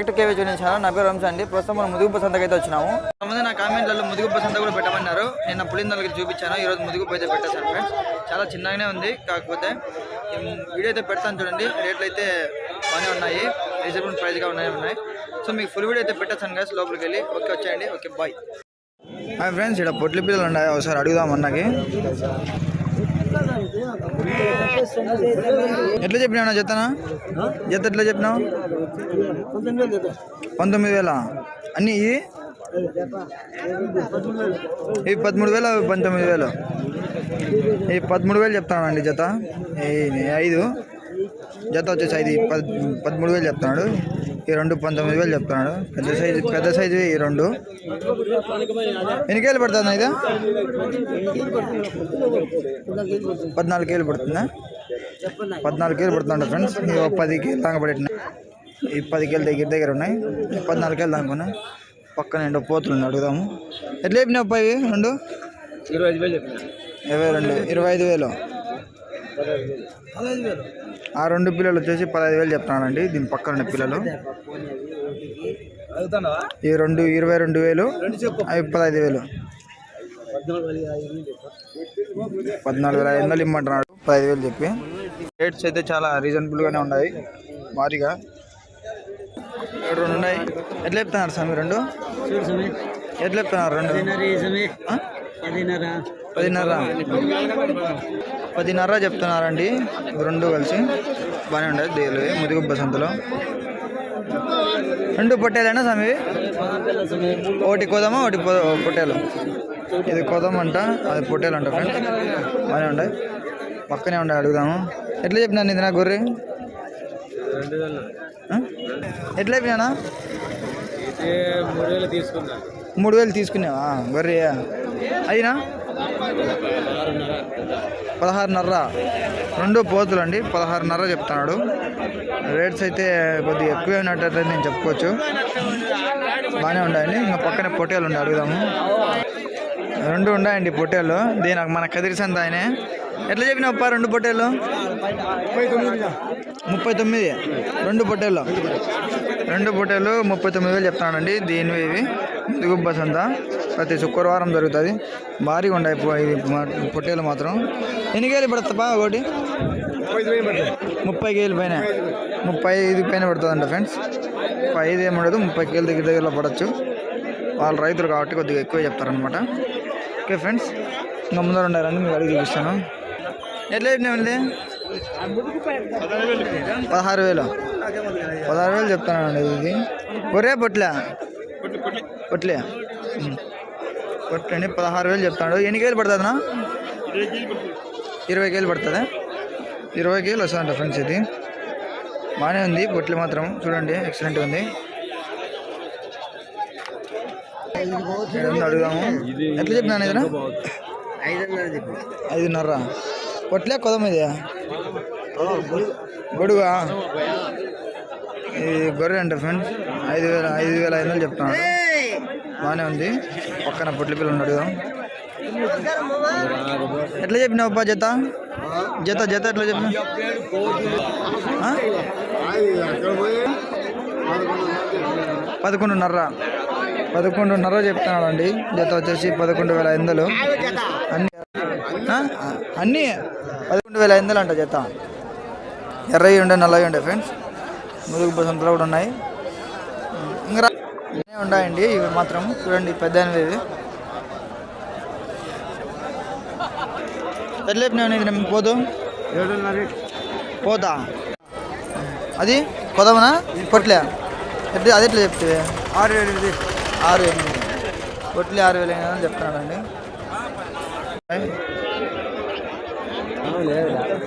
Back to KV చూడండి channel నా పేరు వంశ అండి. ప్రస్తుతం మనం ముదుగు బసంతకి అయితే వచ్చినాము. కొంతమంది నా కామెంట్లలో ముదుగుప సంత కూడా పెట్టమన్నారు. నేను పులిందలకి చూపించాను. ఈ రోజు అయితే పెట్టేశాను ఫ్రెండ్స్. చాలా చిన్నగానే ఉంది. కాకపోతే వీడియో అయితే పెడతాను చూడండి. రేట్లు అయితే బాగానే ఉన్నాయి. రీజనబుల్ ప్రైస్గా ఉన్నాయి ఉన్నాయి. సో మీకు ఫుల్ వీడియో అయితే పెట్టేస్తాను guys. లోపలికి వెళ్ళి. ఓకే వచ్చేయండి. Okay bye. హాయ్ ఫ్రెండ్స్ ఇక్కడ పొట్లి పిల్లలు ఉన్నాయి? ఒకసారి అడుగుదాం అన్నకి. ఎట్లా చెప్పినావు నా జతనా? జత ఎట్లా చెప్పినావు? పంతొమ్మిది వేల. అన్నీ ఇవి? ఇవి పదమూడు వేలు అవి పంతొమ్మిది వేలు. ఈ పదమూడు వేలు చెప్తానండి జత. ఈ ఐదు. జత వచ్చేసి ఐదు పద్ పదమూడు వేలు చెప్తున్నాడు. ఈ రెండు పంతొమ్మిది వేలు చెప్తున్నాడు. పెద్ద సైజు పెద్ద సైజు ఈ రెండు. ఎన్ని కేలు పడుతుంది ఇది? పద్నాలుగు కేలు పడుతుందా? పద్నాలుగు కేలు పడుతుందంట ఫ్రెండ్స్. ఒక పది కేలు దాకా పడిన ఈ పది కేలు దగ్గర దగ్గర ఉన్నాయి. పద్నాలుగు కేలు దాకా ఉన్నాయి. పక్కన ఎండో పోతులు ఉన్నాయి, అడుగుదాము. ఎట్లా చెప్పినావు అబ్బాయి ఇవి రెండు? ఇరవై ఐదు వేలు ఇరవై రెండు ఇరవై ఐదు వేలు. ఆ రెండు పిల్లలు వచ్చేసి పదహైదు వేలు చెప్తున్నానండి. దీని పక్కన ఉన్న పిల్లలు. ఈ రెండు ఇరవై రెండు వేలు అవి పదహైదు వేలు. పద్నాలుగు వేలు ఐదు వందలు ఇమ్మంటున్నాడు. పదహైదు వేలు చెప్పి. రేట్స్ అయితే చాలా రీజనబుల్గానే ఉన్నాయి. భారీగా. రెండు ఉన్నాయి. ఎట్లా చెప్తున్నారు స్వామి రెండు? ఎట్లా చెప్తున్నారు రెండు? పదిన్నర? పదిన్నర చెప్తున్నారండి. రెండు కలిసి బాగానే ఉండదు దేలు ముదుగు బసంతలో రెండు పొట్టేలేనా స్వామి? ఒకటి కోదమా ఒకటి పొట్టేలు. ఇది కోదం అంట అది పొట్టేలు అంట ఫ్రెండ్స్ బాగానే ఉంటాయి పక్కనే ఉండే అడుగుదాము. ఎట్లా చెప్పినాను ఇది నా గొర్రె? ఎట్లా చెప్పినానా? అయితే మూడు వేలు తీసుకున్నా. మూడు వేలు తీసుకున్నావా? గొర్రె అయినా? పదహారున్నర. రెండు పోతులు అండి పదహారున్నర చెప్తున్నాడు. రేట్స్ అయితే కొద్దిగా ఎక్కువే ఉన్నట్టయితే నేను చెప్పుకోవచ్చు. బాగానే ఉన్నాయండి ఇంకా పక్కనే పొట్టేలు ఉండి అడుగుదాము. రెండు ఉన్నాయండి పొట్టేలు దీని మన కదిరిసంత ఆయనే. ఎట్లా చెప్పినావప్ప రెండు పొట్టేలు? ముప్పై తొమ్మిది. రెండు పొట్టేలు. రెండు పొట్టేలు ముప్పై తొమ్మిది వేలు చెప్తున్నానండి దీనివి ఇవి. దిగు బస్ అంతా ప్రతి శుక్రవారం జరుగుతుంది. భారీగా ఉన్నాయి ఇది పొట్టేలు మాత్రం. ఎన్ని కేలు పడుతుందా ఒకటి? ముప్పై కేలు పైన. ముప్పై ఐదు పైన పడుతుందంట ఫ్రెండ్స్. ముప్పై ఐదు ఏమి ఉండదు ముప్పై కేలు దగ్గర దగ్గరలో పడవచ్చు వాళ్ళు రైతులు కాబట్టి కొద్దిగా ఎక్కువ చెప్తారనమాట ఓకే ఫ్రెండ్స్ ఇంకా ముందర ఉండాలని మీకు అడిగి చూపిస్తాను. ఎట్లా చెప్పినామండి పదహారు వేలు. పదహారు వేలు చెప్తానండి ఇది. ఒరే పొట్లే. పొట్లే ఉం. పదహారు వేలు చెప్తాడు. ఎన్ని కేలు పడుతుందన్నా ఇరవై కేలు పడుతుందా. ఇరవై కేలు వస్తుందంట ఫ్రెండ్స్ ఇది. బాగానే ఉంది పొట్లు మాత్రం. చూడండి ఎక్సలెంట్ ఉంది. అడుగుదాము. ఎట్లా చెప్తున్నాను ఇది ఐదున్నర ఐదున్నర. పొట్లే కొదం ఇది. గొడుగా? ఇది గొర్రె అంట ఫ్రెండ్స్ ఐదు వేల ఐదు వేల ఐదు వందలు చెప్తున్నాడు బాగానే ఉంది. పక్కన పొట్ల పిల్లలు ఉన్నాడు ఎట్లా చెప్పినావు అబ్బా జత? జత జత ఎట్లా చెప్పినా? పదకొండున్నర. పదకొండున్నర చెప్తున్నాడు అండి జత వచ్చేసి పదకొండు వేల ఐదు అన్ని? అన్నీ పదకొండు వేల ఐదు అంట జత. ఎర్రవి ఉండే నల్లవి ఉండే ఫ్రెండ్స్ ముదుగు బసంతలు కూడా ఉన్నాయి. ఉన్నాయండి ఇవి మాత్రం చూడండి పెద్ద ఇవి. ఎట్లా చెప్పినావు ఇది నేను పోదు. పోతా అది కొదవనా పొట్లే. ఎట్లా అది ఎట్లా చెప్తే? ఆరు ఎనిమిది. ఆరు ఎనిమిది. పొట్లే ఆరు వేలు అని చెప్తున్నాడండి.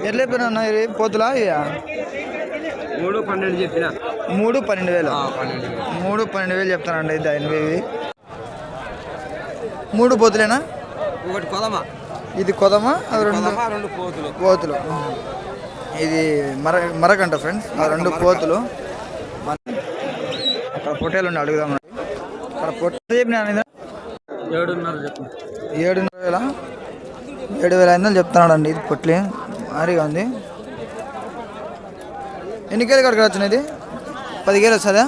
ఎట్లా చెప్పినా ఇది పోతులా? మూడు పన్నెండు చెప్పిన. మూడు పన్నెండు వేలు. పన్నెండు మూడు పన్నెండు వేలు చెప్తానండి దాని ఇవి మూడు పోతులేనా? ఒకటి కొదమా. ఇది కొదమా అది రెండు పోతులు. పోతులు. ఇది మర మరకంట ఫ్రెండ్స్ ఆ రెండు పోతులు. అక్కడ పొట్టేలు ఉండి అడుగుదాం అక్కడ పొట్ట చెప్పినా ఏడున్నర ఏడున్నర వేల? ఏడు వేల ఐదు వందలు చెప్తున్నాడు ఇది పొట్లి. భారీగా ఉంది. ఎన్ని కేలు పది కేలు వస్తుందా?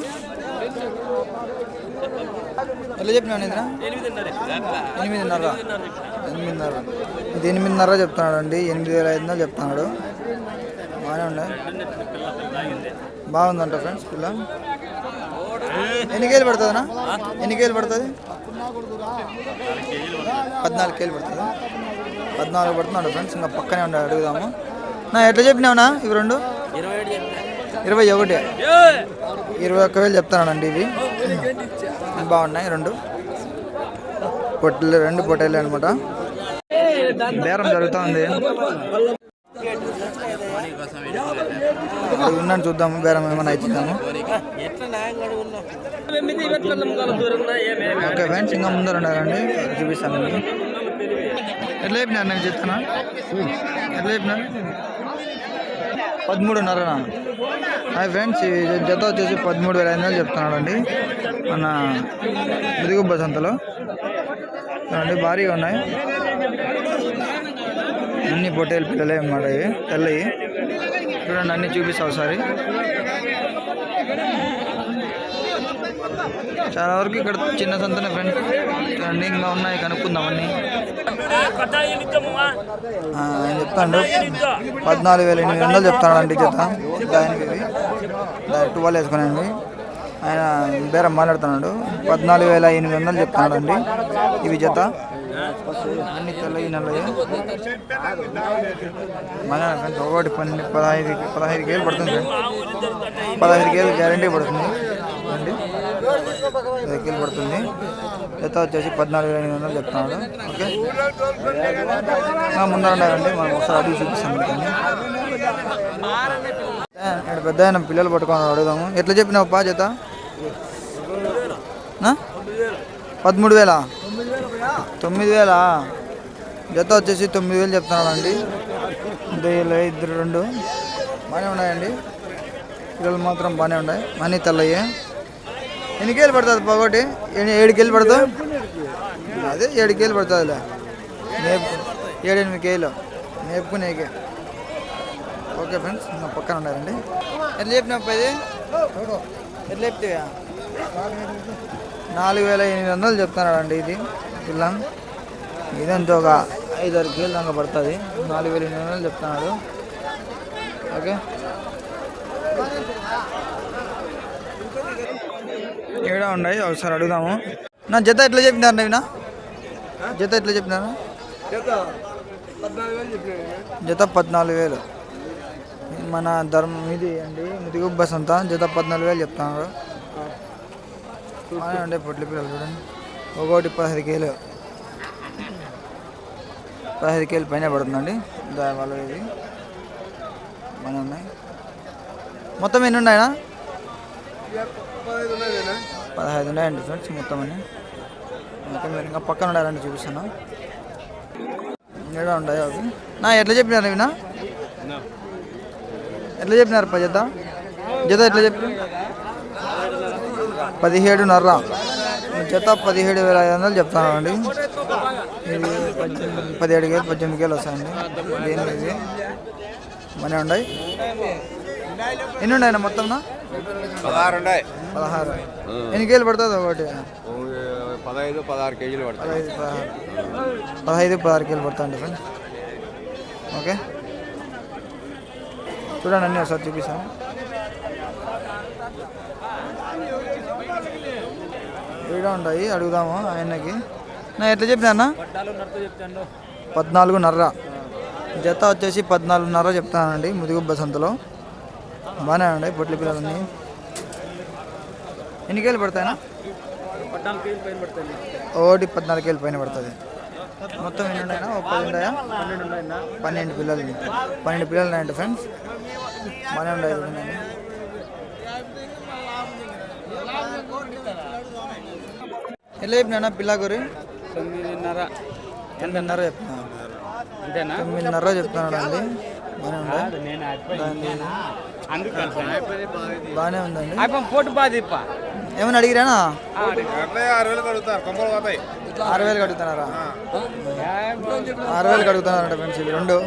ఎట్లా చెప్పినావు నిద్ర? ఎనిమిదిన్నర ఎనిమిదిన్నర. ఇది ఎనిమిదిన్నర చెప్తున్నాడు అండి ఎనిమిది వేల ఐదు వందలు చెప్తున్నాడు. బాగానే ఉన్నాయి బాగుందంట ఫ్రెండ్స్ పిల్ల. ఎన్ని కేలు పడుతుందన్నా? ఎన్ని కేలు పడుతుంది? పద్నాలుగు కేలు పడుతుంది. పద్నాలుగు పడుతున్నాడు ఫ్రెండ్స్. ఇంకా పక్కనే ఉండే అడుగుదాము. నా ఎట్లా చెప్పినావునా ఇవి రెండు? ఇరవై ఒకటి ఇరవై ఒక్క వేలు చెప్తానండి ఇవి. బాగున్నాయి రెండు. పొట్టెలు రెండు పొట్టేలు అనమాట. బేరం జరుగుతూ ఉంది అది ఉన్నాను చూద్దాము బేరం ఏమైనా అవుతుందాము ఓకే ఫ్రెండ్స్ ఇంకా ముందర ఉండాలండి చూపిస్తాను మీకు. ఎట్లా చెప్పినారు నేను చెప్తానా ఎట్లా చెప్పినారు పదమూడున్నరనా? హాయ్ ఫ్రెండ్స్ జత వచ్చేసి పదమూడు వేల ఐదు వందలు చెప్తున్నాడు అండి మన ముదిగుబ్బ సంతలో. చూడండి భారీగా ఉన్నాయి. అన్ని పొట్టేలు పిల్లలే అన్నమాట ఇవి తెల్లవి చూడండి అన్ని చూపిస్తా ఒకసారి. చాలా వరకు ఇక్కడ చిన్న సంతనే ఫ్రెండ్స్ చూడండి ఇంకా ఉన్నాయి కనుక్కుందాం అన్ని. ఆయన చెప్తాడు? పద్నాలుగు వేల ఎనిమిది వందలు చెప్తాడు అండి చేత దానికి ఇవి టువల్ ఆయన బేరం మాట్లాడుతున్నాడు. పద్నాలుగు వేల ఎనిమిది వందలు చెప్తున్నాడు అండి ఇవి జత అన్ని తెల్లవి నల్లవి మన ఒకటి పన్నెండు పదహైదు పదహైదు కేలు పడుతుంది పదహైదు కేలు గ్యారంటీ పడుతుంది. అండి. పదహైదు కేలు పడుతుంది. జత వచ్చేసి పద్నాలుగు వేల ఎనిమిది వందలు చెప్తున్నాడు. ఓకే. ముందరండి ముందర మనం ఒకసారి అడిగి చూపిస్తాం మీకు పెద్ద ఆయన పిల్లలు పట్టుకొని అడుగుదాము. ఎట్లా చెప్పినావు పా జత? పదమూడు వేలా తొమ్మిది వేలా జత వచ్చేసి తొమ్మిది వేలు చెప్తున్నాడు అండి ఇద్దరు ఇద్దరు రెండు. బాగానే ఉన్నాయండి. పిల్లలు మాత్రం బాగానే ఉన్నాయి. మనీ తెల్లయ్యే. ఎన్ని కేలు పడుతుంది పగోటి ఎన్ని- ఏడు కేలు పడుతుంది? అదే ఏడు కేలు పడుతుందిలే. మేపు ఏడు ఎనిమిది కేలు మేపుకునేకే ఓకే ఫ్రెండ్స్ నా పక్కన ఉన్నారండి. ఎట్లా చెప్పినప్పుడు ఇది? ఎట్లా చెప్తావా నాలుగు వేల ఎనిమిది వందలు చెప్తున్నాడు అండి ఇది. పిల్ల ఇదంతా ఒక ఐదారు కేలు దాకా పడుతుంది. నాలుగు వేల ఎనిమిది వందలు చెప్తున్నాడు. ఓకే. ఏడ ఉన్నాయి? ఒకసారి అడుగుదాము. నా జత ఎట్లా చెప్పినారు నవీనా? జత ఎట్లా చెప్పినారు? జత పద్నాలుగు వేలు. మన ధర్మం ఇది అండి. ముదిగుబ్బ అంతా జత పద్నాలుగు వేలు చెప్తున్నారు బాగానే ఉండే పొట్లి పిల్లలు చూడండి. ఒక్కొక్కటి పదహైదు కేలు. పదహైదు కేలు పైన పడుతుందండి. దానివల్ల ఇది. బాగానే ఉన్నాయి. మొత్తం ఎన్ని ఉన్నాయనా పదహైదు ఉన్నాయండి ఫ్రెండ్స్ మొత్తం అన్ని. మొత్తం మీరు ఇంకా పక్కన ఉండాలండి చూపిస్తాను. ఏడా ఉన్నాయి అవి? నా ఎట్లా చెప్పినారు ఇవినా ఎట్లా చెప్పినారు పా జత? జత ఎట్లా చెప్పి పదిహేడున్నర. జత పదిహేడు వేల ఐదు వందలు చెప్తాను అండి ఇది పద్దెనిమిది పదిహేడు వేలు పద్దెనిమిది వేలు వస్తాయండి. దేని మనీ ఉన్నాయి ఎన్ని ఉన్నాయన్న మొత్తం? పదహారు ఉన్నాయి పదహారు. ఎన్ని కేలు పడుతుంది ఒకటి? పదహైదు పదహారు కేజీలు పడతాయి పదహైదు పదహారు. పదహైదు పదహారు కేలు పడుతుంది ఫ్రెండ్స్ ఓకే. చూడండి అన్నీ ఒకసారి చూపిస్తాను. వీడియో ఉంటాయి అడుగుదాము ఆయనకి? నా ఎట్లా చెప్పినా పద్నాలుగున్నర. జత వచ్చేసి పద్నాలుగున్నర చెప్తానండి ముదిగుబ్బ సంతలో. బాగానే ఉన్నాయి పొట్లి పిల్లలన్నీ. ఎన్ని కేలు పడతాయనా ఒకటి పద్నాలుగు కేలు పైన పడుతుంది. మొత్తం ఎన్ని ఉన్నాయన్నా? ఒక పది ఉన్నాయా? పన్నెండు పిల్లలు. పన్నెండు పిల్లలు ఉన్నాయండి ఫ్రెండ్స్. బాగానే ఉన్నాయి. ఎట్లా చెప్పినా పిల్ల గురి? తొమ్మిదిన్నర. తొమ్మిదిన్నర చెప్తున్నా అంతేనా? తొమ్మిదిన్నర చెప్తున్నాడు అండి. బాగానే ఉందండి. పోటు బాధ ఇప్ప ఏమైనా అడిగిరానా ఆరు వేలు ఆరు కడుగుతున్నారా? ఆరు వేలు కడుగుతున్నారంట ఫ్రెండ్స్ ఇవి రెండు.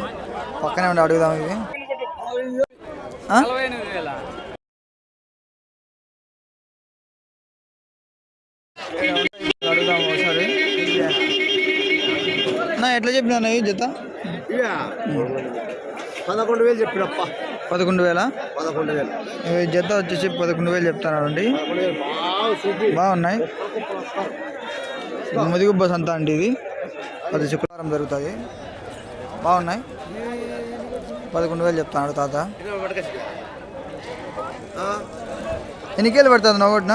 పక్కనే ఉండి అడుగుదాం ఇవి. ఎట్లా చెప్పినా జత? పదకొండు వేలు చెప్పినప్ప. పదకొండు వేల? పదకొండు వేలు. జత వచ్చేసి పదకొండు వేలు చెప్తానండి బాగున్నాయి. ముదిగుబ్బ సంత అండి ఇది. ప్రతి శుక్రవారం జరుగుతుంది బాగున్నాయి. పదకొండు వేలు చెప్తాడు తాత. ఎన్ని కేలు పడుతుంది ఒకటిన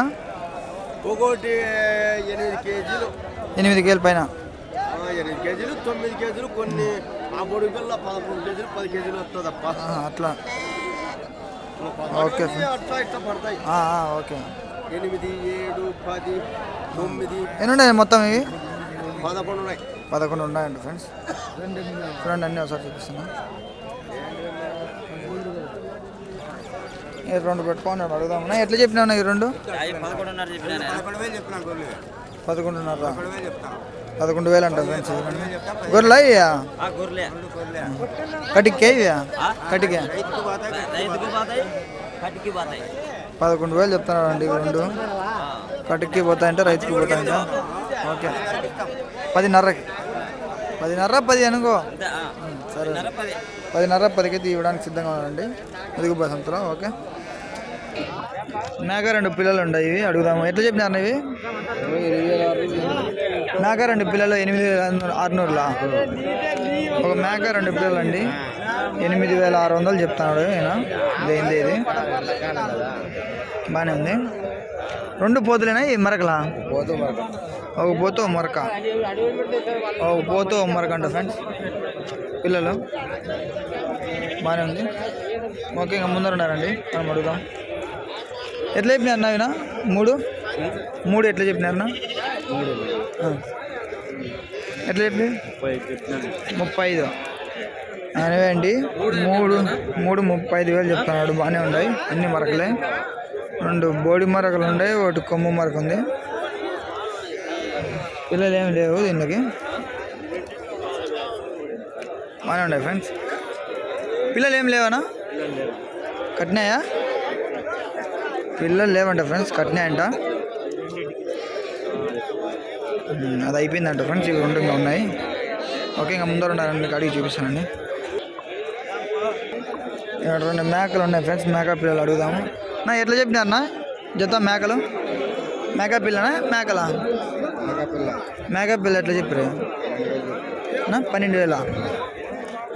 ఒకటి ఎనిమిది కేజీలు. ఎనిమిది కేల పైన. ఎనిమిది కేజీలు తొమ్మిది కేజీలు కొన్ని ఆ పొడి పిల్ల పదకొండు కేజీలు పది కేజీలు వస్తుందప్ప ఆహా, అట్లా. Okay sir. అట్లా ఇట్లా పడతాయి. ఓకే. ఎనిమిది ఏడు పది తొమ్మిది. ఎన్ని ఉన్నాయి మొత్తం ఇవి? పదకొండు ఉన్నాయి. పదకొండు ఉన్నాయండి ఫ్రెండ్స్. చూడండి అన్నీ ఒకసారి చూపిస్తున్నా. ఈ రెండు పెట్టుకోండి అడుగుదామన్నా ఎట్లా చెప్పినా ఈ రెండు? పదకొండున్నర పదకొండున్నర. పదకొండు వేలు చెప్తాను పదకొండు వేలు అంట ఫ్రెండ్స్ గొర్రెలా. ఇయ్యా? కటికే ఇవ్యా కటికే పదకొండు వేలు చెప్తున్నారండి ఇవి రెండు. కటికి పోతాయంటే రైతుకి పోతాయంట. ఓకే. పదిన్నరకి పదిన్నర పది అనుకో. సరే. పది. పదిన్నర పదికైతే ఇవ్వడానికి సిద్ధంగా ఉన్నారండి. ముదుగు బసంతలో ఓకే. నాక రెండు పిల్లలు ఉన్నాయి ఇవి అడుగుదాము. ఎట్లా చెప్పినారు ఇవి? మేక రెండు పిల్లలు ఎనిమిది వేల ఆరునూరులా? ఒక మేక రెండు పిల్లలు అండి ఎనిమిది వేల ఆరు వందలు చెప్తున్నాడు ఈయన. ఇదేంది ఇది బాగానే ఉంది. రెండు పోతులేనా? ఈ మరకలా? ఒక పోతు మరక. ఒక పోతు మరక అంట ఫ్రెండ్స్. పిల్లలు. బాగానే ఉంది. ఓకే ఇంకా ముందర ఉన్నారండి. మనం అడుగుదాం. ఎట్లా చెప్పినారు నాయన మూడు? మూడు ఎట్లా చెప్పినారు అన్న? ఎట్లా చెప్పి? ముప్పై ఐదు అనేవే అండి. మూడు మూడు ముప్పై ఐదు వేలు చెప్తున్నాడు. బాగానే ఉన్నాయి. అన్ని మరకలే. రెండు బోడి మరకలు ఉన్నాయి. ఒకటి కొమ్ము మరక ఉంది. పిల్లలు ఏమి లేవు దీనికి. బాగానే ఉన్నాయి ఫ్రెండ్స్ పిల్లలు ఏం లేవనా కట్టినాయా? పిల్లలు లేవంట ఫ్రెండ్స్ కట్టినాయంట అది అయిపోయిందంట ఫ్రెండ్స్ ఇవి రెండు ఇంకా ఉన్నాయి. ఓకే ఇంకా ముందర ఉన్నారండి అడిగి చూపిస్తానండి. ఇక్కడ రెండు మేకలు ఉన్నాయి ఫ్రెండ్స్ మేక పిల్లలు అడుగుదాము. నా ఎట్లా చెప్పినారన్నా జత మేకలు? మేక పిల్లనా? మేకలా? మేక పిల్ల ఎట్లా చెప్పారు పన్నెండు వేల?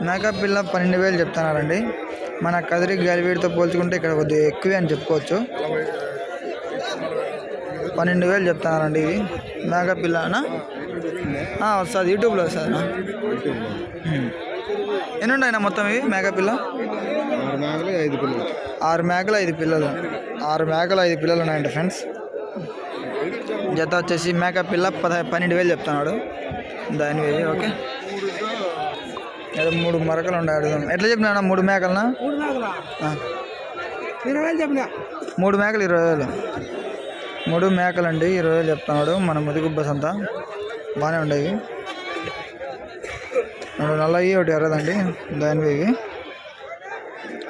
మేకప్ పిల్ల పన్నెండు వేలు చెప్తున్నారండి. మన కదిరి గాలివీడితో పోల్చుకుంటే ఇక్కడ కొద్దిగా ఎక్కువే అని చెప్పుకోవచ్చు. పన్నెండు వేలు చెప్తున్నారండి ఇది. మేక పిల్లనా? వస్తుంది. యూట్యూబ్లో వస్తుందా ఎన్ని ఉన్నాయినా మొత్తం ఇవి మేక పిల్ల? ఆరు మేకలు ఐదు పిల్లలు. ఆరు మేకలు ఐదు పిల్లలు. ఉన్నాయంట ఫ్రెండ్స్. జత వచ్చేసి మేక పిల్ల పద పన్నెండు వేలు చెప్తున్నాడు. దాని ఓకే. ఏదో మూడు మరకలు ఉన్నాయి అడుగుదాం ఎట్లా చెప్పినా మూడు మేకలనా. ఇరవై వేలు చెప్పిన. మూడు మేకలు ఇరవై వేలు. మూడు మేకలు అండి ఇరవై వేలు చెప్తున్నాడు. మన ముదిగుబ్బస్ అంతా బాగానే ఉండేవి. రెండు నల్లవి ఒకటి ఎర్రదండి. దాని ఇవి.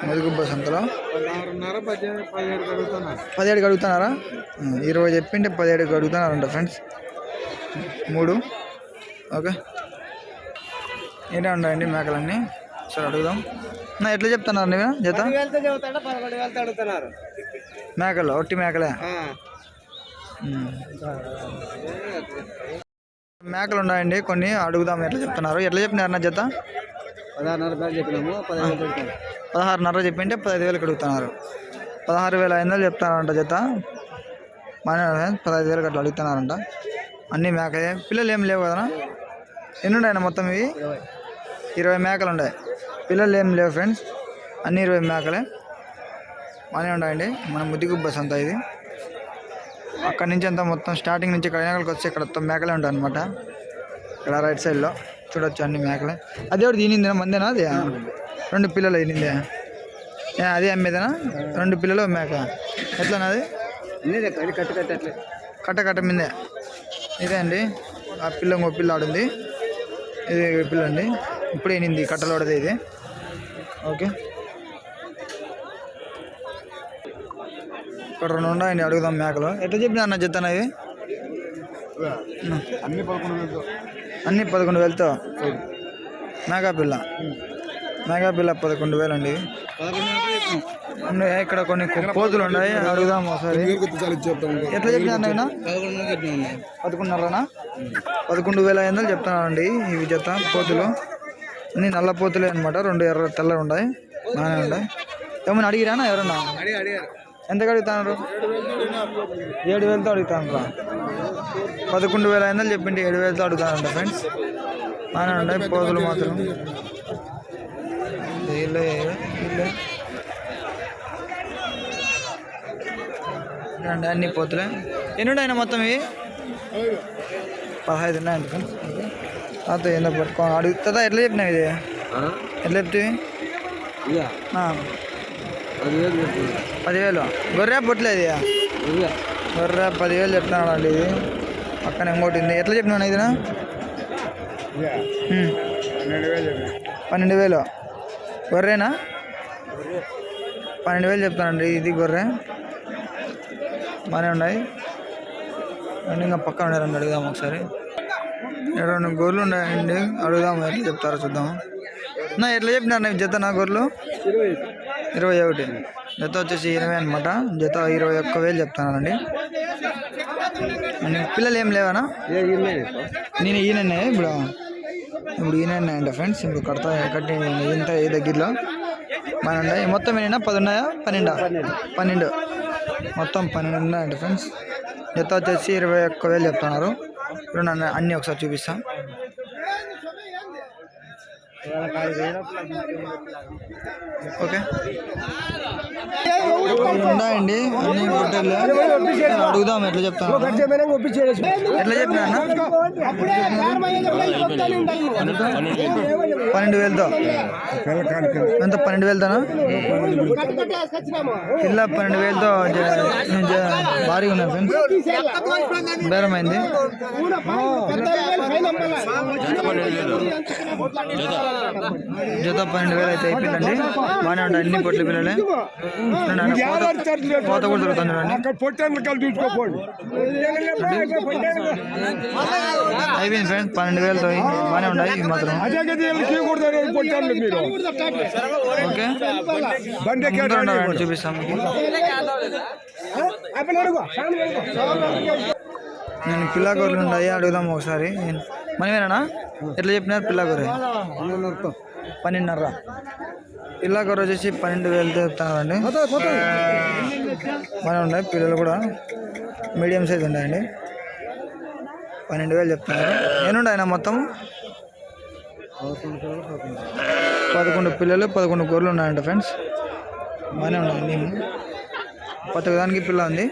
ముదిగుబ్బస్ అంతలో. పదిహేడుకి అడుగుతున్నారా? ఇరవై చెప్పింటే పదిహేడుకి అడుగుతున్నారంట ఫ్రెండ్స్. మూడు. ఓకే. ఏంటే ఉన్నాయండి మేకలన్నీ? సరే అడుగుదాం. నా ఎట్లా చెప్తున్నారు నీవే జత? మేకలు ఒట్టి మేకలే. మేకలు ఉన్నాయండి కొన్ని అడుగుదాం ఎట్లా చెప్తున్నారు? ఎట్లా చెప్పినారు నా జత? పదహారున్నర చెప్పినాము పదహారున్నర చెప్పింటే పదహైదు వేలకు అడుగుతున్నారు. పదహారు వేల ఐదు వందలు చెప్తున్నారంట జత. బాగానే పదహైదు వేలకు అట్లా అడుగుతున్నారంట. అన్ని మేకలే. పిల్లలు ఏం లేవు కదా ఎన్ని ఉన్నాయన్న మొత్తం ఇవి? ఇరవై మేకలు ఉన్నాయి పిల్లలు ఏం లేవు ఫ్రెండ్స్. అన్ని ఇరవై మేకలే. బాగానే ఉన్నాయండి మన ముద్దిగుబ్బస్ అంతా ఇది. అక్కడి నుంచి అంతా మొత్తం స్టార్టింగ్ నుంచి కళ్యాణాలకు వచ్చి ఇక్కడ మొత్తం మేకలే ఉంటాయి అనమాట ఇక్కడ రైట్ సైడ్లో చూడొచ్చు అన్ని మేకలే. అదే ఒకటి తినిందేనా మందేనా అది? రెండు పిల్లలు తినిందే ఏ, అదే అమ్మేదేనా? రెండు పిల్లలు మేక. ఎట్లా అది? ఇదే కట్టు కట్టు కట్టు కట్ట కట్ట మీదే. ఇదే అండి. ఆ పిల్ల ఇంకో పిల్ల ఆడుంది. ఇది పిల్ల అండి. ఇప్పుడే ఎనింది కట్టలోడదే ఇది. ఓకే. ఇక్కడ రెండు ఉన్నాయండి అడుగుదాం మేకలు. ఎట్లా చెప్పినా అన్న జత ఇవి అన్ని పదకొండు వేలతో. అన్ని పదకొండు వేలతో? మేఘా పిల్ల మేఘా పిల్ల పదకొండు వేలు అండి ఇక్కడ కొన్ని కోతులు ఉన్నాయి అడుగుదాం ఒకసారి. ఎట్లా చెప్పినారు నాయన? పదకొండున్నరనా? పదకొండు వేల ఐదు వందలు చెప్తున్నానండి ఇవి జత పోతులు. అన్ని నల్ల పోతులే అనమాట రెండు ఎర్ర తెల్ల ఉన్నాయి బాగానే ఉన్నాయి ఏమన్నా అడిగిరానా ఎవరన్నా? ఎంతకు అడుగుతున్నారు? ఏడు వేలతో అడుగుతాను పదకొండు వేల ఐదు వందలు చెప్పిండి ఏడు వేలతో అడుగుతానంట ఫ్రెండ్స్. బాగానే ఉన్నాయి పోతులు మాత్రం. వీళ్ళే వీళ్ళే. అన్ని పోతులే. ఎన్ని ఉన్నాయి మొత్తం ఇవి? పదహైదు ఉన్నాయండి ఫ్రెండ్స్. తాత ఏందో పట్టుకో అడుగుతుందా? ఎట్లా చెప్పినావు ఇది? ఎట్లా చెప్తివి? ఆ, పదివేలు గొర్రె పొట్లేదు గొర్రె. పదివేలు చెప్తున్నాడు అండి ఇది. పక్కన ఇంకోటి ఉంది. ఎట్లా చెప్పినావు ఇది? పన్నెండు వేలు గొర్రెనా? పన్నెండు వేలు చెప్తానండి ఇది గొర్రె. బాగానే ఉన్నాయి. ఇంకా పక్కన ఉన్నాయి రండి అడుగుదాం ఒకసారి. రెండు గొర్రెలు ఉన్నాయండి. అడుగుదాం ఎట్లా చెప్తారో చూద్దాం. నా ఎట్లా చెప్పినారు నేను జత నా గొర్రెలు? ఇరవై ఒకటి. జత వచ్చేసి ఇరవై అనమాట జత ఇరవై ఒక్క వేలు చెప్తానండి పిల్లలు ఏం లేవనా? నేను ఈయననే ఇప్పుడు. ఇప్పుడు ఈయన అంట ఫ్రెండ్స్ ఇప్పుడు కడతా కట్టి ఇంత ఈ దగ్గరలో. మన ఉన్నాయి మొత్తం ఏమైనా పది ఉన్నాయా? పన్నెండా? పన్నెండు. మొత్తం పన్నెండు ఉన్నాయండి ఫ్రెండ్స్. జత వచ్చేసి ఇరవై ఒక్క వేలు చెప్తున్నారు. ఇప్పుడు నన్ను అన్నీ ఒకసారి చూపిస్తాం ఓకే ఉన్నాయండి అన్ని హోటల్ అడుగుదాం ఎట్లా చెప్తాను? ఎట్లా చెప్పినా పన్నెండు వేలతో. ఎంత పన్నెండు వేలతోనా? ఇలా పన్నెండు వేలతో భారీగా ఉన్నాను ఫ్రెండ్స్ బేరం అయింది జత పన్నెండు వేలు అయితే అయిపోయిందండి. బాగానే ఉంటాయి అన్ని పొట్ల పిల్లలే? కోత కూడా దొరుకుతుంది అయిపోయింది ఫ్రెండ్స్ పన్నెండు వేలతో బాగానే ఉన్నాయి ఇవి మాత్రం? ఓకే. ముందు ఉన్నారండి, చూపిస్తాం మీకు. నేను పిల్ల గొర్రెలు ఉన్నాయి అడుగుదాం ఒకసారి. మనమేనా ఎట్లా చెప్పినారు పిల్లా గొర్రె. పన్నెండున్నర. పిల్లా గొర్రె వచ్చేసి పన్నెండు వేలు చెప్తున్నారండి బాగానే ఉన్నాయి పిల్లలు కూడా. మీడియం సైజ్ ఉన్నాయండి పన్నెండు వేలు చెప్తున్నారు. ఎన్ని ఆయన మొత్తం? పదకొండు పిల్లలు పదకొండు గొర్రెలు ఉన్నాయంట ఫ్రెండ్స్. బాగానే ఉన్నాయండి ప్రతి దానికి పిల్ల ఉంది.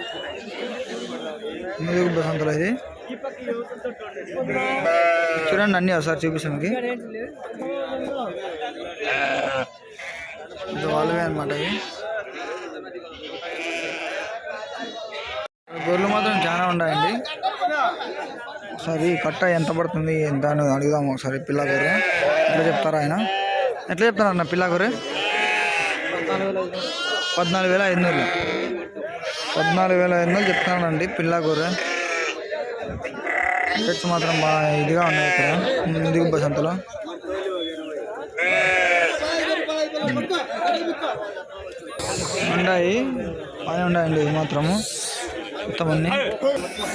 ముదుగు బసంతలో ఇది చూడండి అన్నీ ఒకసారి చూపిస్తాం మీకు. ఇది వాళ్ళవే అనమాట ఇవి గొర్రెలు మాత్రం చాలా ఉన్నాయండి. ఒకసారి కట్ట ఎంత పడుతుంది ఎంత అని అడుగుదాము ఒకసారి పిల్ల గొర్రె. ఎట్లా చెప్తారా ఆయన? ఎట్లా చెప్తారన్న అన్న పిల్ల గొర్రె? పద్నాలుగు వేల ఐదు వందలు. పద్నాలుగు వేల ఐదు వందలు చెప్తున్నానండి పిల్ల గొర్రె రేట్స్ మాత్రం బాగా ఇదిగా ఉన్నాయి ఇక్కడ ముందుగు సంతలో. ఉన్నాయి బాగానే ఉన్నాయండి ఇది మాత్రము. మొత్తం అన్ని.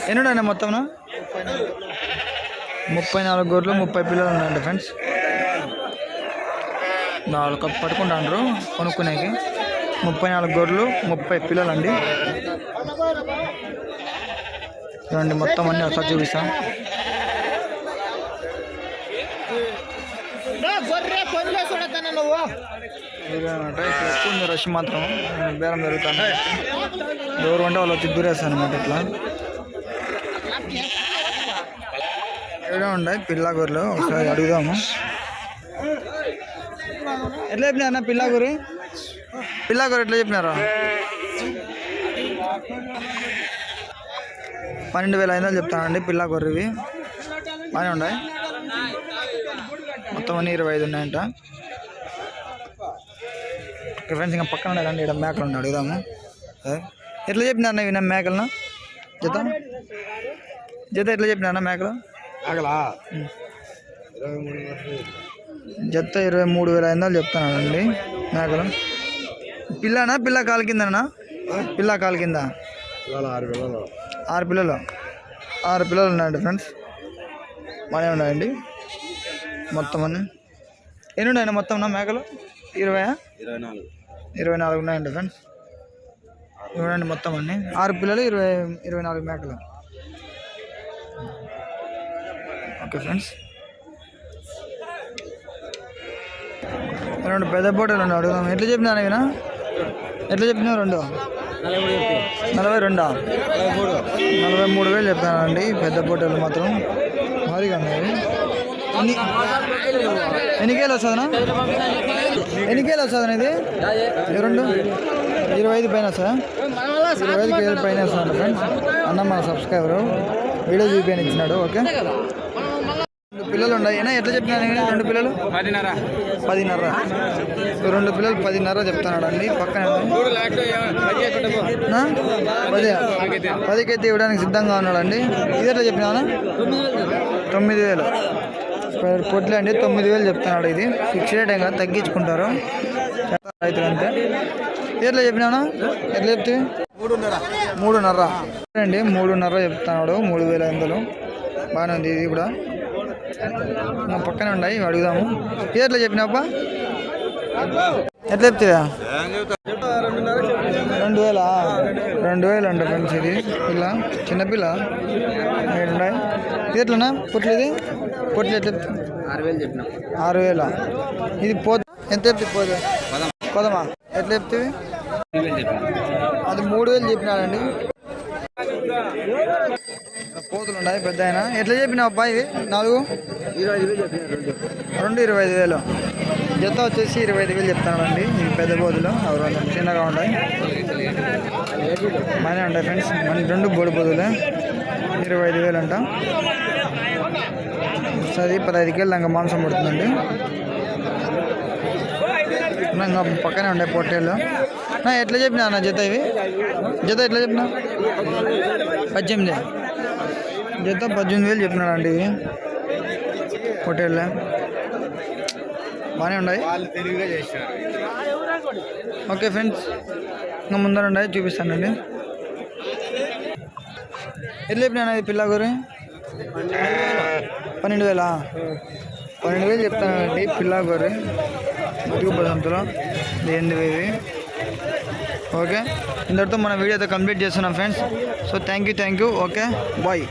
ఎన్ని ఉన్నాయండి మొత్తం ముప్పై నాలుగు గొర్రెలు ముప్పై పిల్లలు ఉన్నాయండి ఫ్రెండ్స్. నాలుగు కప్పు పట్టుకుంటాండ్రు కొనుక్కునేకి. ముప్పై నాలుగు గొర్రెలు ముప్పై పిల్లలు అండి చూడండి మొత్తం అన్ని ఒకసారి చూపిస్తాం. ఎక్కువ ఉంది రష్ మాత్రం. బేరం జరుగుతుంది ఎవరు అంటే వాళ్ళు వచ్చి దూరేస్తారు అనమాట ఇట్లా. ఏడా ఉన్నాయి పిల్ల గొర్రెలు. ఒకసారి అడుగుదాము. ఎట్లా చెప్పినారు అన్న పిల్ల గొర్రె పిల్ల గొర్రె ఎట్లా చెప్పినారా? పన్నెండు వేల ఐదు వందలు చెప్తానండి పిల్ల గొర్రెవి బాగానే ఉన్నాయి. మొత్తం అన్ని ఇరవై ఐదు ఉన్నాయంట. ఫ్రెండ్స్ ఇంకా పక్కన ఉండాలండి ఇక్కడ మేకలు ఉన్నాయి అడుగుదాము. ఏ? ఎట్లా చెప్పినారు ఇవి నా మేకలను? జత? జత ఎట్లా చెప్పినారు మేకలు? జత ఇరవై మూడు వేల ఐదు వందలు చెప్తున్నానండి మేకలు. పిల్లనా? పిల్ల కాలు కిందనా? పిల్ల కాలు కింద? ఆరు పిల్లలు. ఆరు పిల్లలు. ఉన్నాయండి ఫ్రెండ్స్. బాగానే ఉన్నాయండి. మొత్తం అన్ని. ఎన్ని ఉన్నాయండి మొత్తం నా మేకలు? ఇరవై ఇరవై నాలుగు. ఇరవై నాలుగు ఉన్నాయండి ఫ్రెండ్స్. ఇవ్వండి మొత్తం అన్ని. ఆరు పిల్లలు ఇరవై ఇరవై నాలుగు మేకలు. Okay friends. రెండు పెద్ద బోటలు అడుగుదాం. ఎట్లా చెప్పినా వినా ఎట్లా చెప్పినావు రెండు? నలభై రెండా. నలభై మూడు వేలు చెప్పానండి. పెద్ద పోటీలు మాత్రం భారీగా ఉన్నాయి. ఎన్ని ఎన్ని కేలు వస్తుందనా ఎన్ని కేలు వస్తుంది ఇది? రెండు? ఇరవై ఐదు పైన సార్ ఇరవై ఐదు పైన వస్తుంది ఫ్రెండ్స్ అన్న మా సబ్స్క్రైబరు వీడియో చూపించాను ఇచ్చినాడు ఓకే? పిల్లలు ఉన్నాయి. అయినా ఎట్లా చెప్పినాను నేను? రెండు పిల్లలు? పదిన్నర. పదిన్నర. రెండు పిల్లలు పదిన్నర చెప్తున్నాడు అండి. పక్కన? పది పదికైతే. ఇవ్వడానికి సిద్ధంగా ఉన్నాడండి ఇది ఎట్లా చెప్పినానా తొమ్మిది వేలు. పొట్లే అండి. తొమ్మిది వేలు చెప్తున్నాడు ఇది. ఫిక్స్ రేట్ ఇంకా తగ్గించుకుంటారు. రైతులు అంతే. ఇది ఎట్లా చెప్పినానా ఎట్లా చెప్తే? మూడున్నర. మూడున్నర. అండి మూడున్నర చెప్తున్నాడు. మూడు వేల ఐదు వందలు. బాగానే ఉంది ఇది కూడా. నా పక్కనే ఉన్నాయి అడుగుదాము. ఇది ఎట్లా చెప్పినావా ఎట్లా చెప్తావా రెండు వేల? రెండు వేలు అండి ఫ్రెండ్స్ ఇది. పిల్ల? చిన్నపిల్ల ఏడున్నాయి ఇది ఎట్లనా? పొట్లు ఇది? పొట్లు ఎట్లా చెప్తా ఆరు వేలు చెప్పినాం. ఆరు వేల? ఇది పోత ఎంత చెప్తే పోతే పదమా? ఎట్లా చెప్తే? అది మూడు వేలు చెప్పినాడండి పోతులు ఉన్నాయి పెద్ద ఆయన. ఎట్లా చెప్పిన అబ్బాయి నాలుగు? రెండు ఇరవై ఐదు వేలు. జత వచ్చేసి ఇరవై ఐదు వేలు చెప్తానండి ఇవి పెద్ద బోధులు ఎవరు చిన్నగా ఉన్నాయి. బాగానే ఉంటాయి ఫ్రెండ్స్ మన రెండు బోడి బోధులే ఇరవై ఐదు వేలు అంట. సరే పదహైదు కేళ్ళు ఇంకా మాంసం పడుతుందండి. ఇంకా పక్కనే ఉండే పొట్టేళ్ళు నా ఎట్లా చెప్పినా అన్న జత ఇవి? జత ఎట్లా చెప్పినా? పద్దెనిమిది. జత పద్దెనిమిది వేలు చెప్పినాడు అండి పొట్టేళ్ళే బాగానే ఉన్నాయి ఓకే ఫ్రెండ్స్ ఇంకా ముందర ఉన్నాయి చూపిస్తానండి. ఎట్లా చెప్పినా ఇది పిల్ల గురి? పన్నెండు వేలా? పన్నెండు వేలు చెప్తానండి పిల్ల గొర్రె పదంతులో ఏంది ఇవి ఓకే. ఇంతటితో మన వీడియో అయితే కంప్లీట్ చేస్తున్నాం friends. So thank you thank you. Okay. Bye.